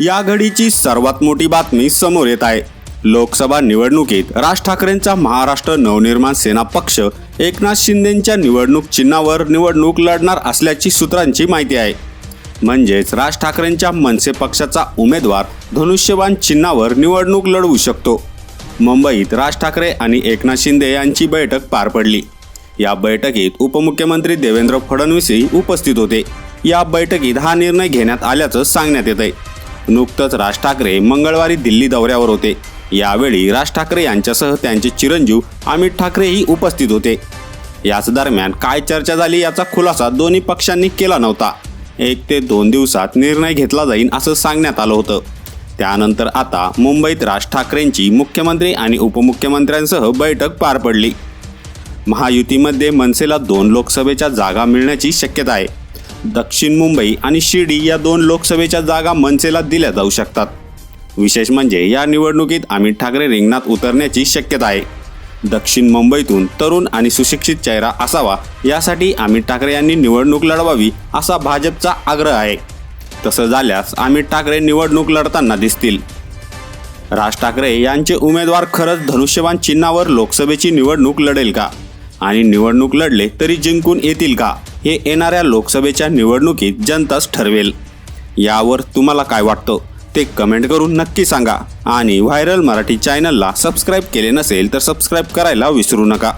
या घडीची सर्वात मोठी बातमी समोर येत आहे. लोकसभा निवडणुकीत राज ठाकरेंचा महाराष्ट्र नवनिर्माण सेना पक्ष एकनाथ शिंदेंच्या निवडणूक चिन्हावर निवडणूक लढणार असल्याची सूत्रांची माहिती आहे. म्हणजेच राज ठाकरेंच्या मनसे पक्षाचा उमेदवार धनुष्यबाण चिन्हावर निवडणूक लढवू शकतो. मुंबईत राज ठाकरे आणि एकनाथ शिंदे यांची बैठक पार पडली. या बैठकीत उपमुख्यमंत्री देवेंद्र फडणवीसही उपस्थित होते. या बैठकीत हा निर्णय घेण्यात आल्याचं सांगण्यात येत आहे नुकतंच राज ठाकरे मंगळवारी दिल्ली दौऱ्यावर होते. यावेळी राज ठाकरे यांच्यासह त्यांचे चिरंजीव अमित ठाकरेही उपस्थित होते. याच दरम्यान काय चर्चा झाली याचा खुलासा दोन्ही पक्षांनी केला नव्हता. एक ते दोन दिवसात निर्णय घेतला जाईल असं सांगण्यात आलं होतं. त्यानंतर आता मुंबईत राज ठाकरेंची मुख्यमंत्री आणि उपमुख्यमंत्र्यांसह बैठक पार पडली. महायुतीमध्ये मनसेला दोन लोकसभेच्या जागा मिळण्याची शक्यता आहे. दक्षिण मुंबई आणि शिर्डी या दोन लोकसभेच्या जागा मनसेला दिल्या जाऊ शकतात. विशेष म्हणजे या निवडणुकीत अमित ठाकरे रिंगणात उतरण्याची शक्यता आहे. दक्षिण मुंबईतून तरुण आणि सुशिक्षित चेहरा असावा यासाठी अमित ठाकरे यांनी निवडणूक लढवावी असा भाजपचा आग्रह आहे. तसं झाल्यास अमित ठाकरे निवडणूक लढताना दिसतील. राज ठाकरे यांचे उमेदवार खरंच धनुष्यबाण चिन्हावर लोकसभेची निवडणूक लढेल का? आणि निवडणूक लढले तरी जिंकून येतील का? हे येणाऱ्या लोकसभेच्या निवडणुकीत जनताच ठरवेल. यावर तुम्हाला काय वाटतं? ते कमेंट करून नक्की सांगा. आणि व्हायरल मराठी चॅनलला सबस्क्राईब केले नसेल तर सबस्क्राईब करायला विसरू नका.